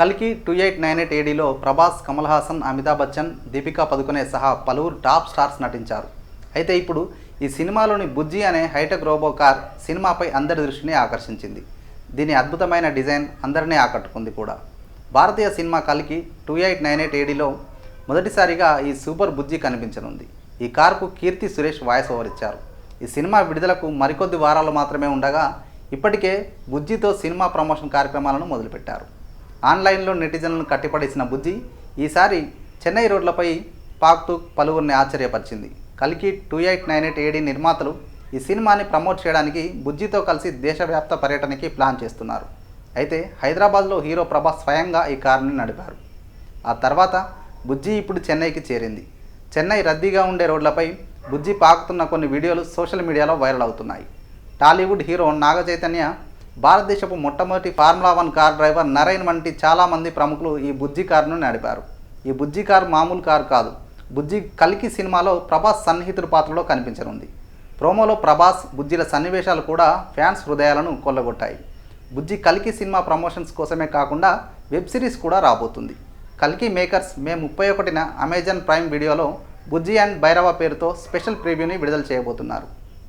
కల్కి two eight nine eight ఏడీలో ప్రభాస్ కమల్ హాసన్ అమితాబ్ బచ్చన్ దీపికా పదుకునే సహా పలువురు టాప్ స్టార్స్ నటించారు. అయితే ఇప్పుడు ఈ సినిమాలోని బుజ్జి అనే హైటెక్ రోబో కార్ సినిమాపై అందరి దృష్టిని ఆకర్షించింది. దీని అద్భుతమైన డిజైన్ అందరినీ ఆకట్టుకుంది కూడా. భారతీయ సినిమా కల్కి టూ ఎయిట్ నైన్ ఎయిట్ ఏడీలో మొదటిసారిగా ఈ సూపర్ బుజ్జి కనిపించనుంది. ఈ కార్కు కీర్తి సురేష్ వాయిస్ ఓవర్ ఇచ్చారు. ఈ సినిమా విడుదలకు మరికొద్ది వారాలు మాత్రమే ఉండగా ఇప్పటికే బుజ్జితో సినిమా ప్రమోషన్ కార్యక్రమాలను మొదలుపెట్టారు. ఆన్లైన్లో నెటిజన్లను కట్టిపడేసిన బుజ్జి ఈసారి చెన్నై రోడ్లపై పాక్తూ పలువురిని ఆశ్చర్యపరిచింది. కలికి two eight nine eight AD నిర్మాతలు ఈ సినిమాని ప్రమోట్ చేయడానికి బుజ్జితో కలిసి దేశవ్యాప్త పర్యటనకి ప్లాన్ చేస్తున్నారు. అయితే హైదరాబాద్లో హీరో ప్రభాస్ స్వయంగా ఈ కారుని నడిపారు. ఆ తర్వాత బుజ్జి ఇప్పుడు చెన్నైకి చేరింది. చెన్నై రద్దీగా ఉండే రోడ్లపై బుజ్జి పాకుతున్న కొన్ని వీడియోలు సోషల్ మీడియాలో వైరల్ అవుతున్నాయి. టాలీవుడ్ హీరో నాగ చైతన్య భారతదేశపు మొట్టమొదటి formula one car driver Narain వంటి చాలామంది ప్రముఖులు ఈ బుజ్జి కారును నడిపారు. ఈ బుజ్జి కారు మామూలు కారు కాదు. బుజ్జి కల్కి సినిమాలో ప్రభాస్ సన్నిహితుడి పాత్రలో కనిపించనుంది. ప్రోమోలో ప్రభాస్ బుజ్జిల సన్నివేశాలు కూడా ఫ్యాన్స్ హృదయాలను కొల్లగొట్టాయి. బుజ్జి కల్కి సినిమా ప్రమోషన్స్ కోసమే కాకుండా వెబ్ సిరీస్ కూడా రాబోతుంది. కల్కి మేకర్స్ మే ముప్పై ఒకటిన అమెజాన్ ప్రైమ్ వీడియోలో బుజ్జి అండ్ భైరవ పేరుతో స్పెషల్ ప్రివ్యూని విడుదల చేయబోతున్నారు.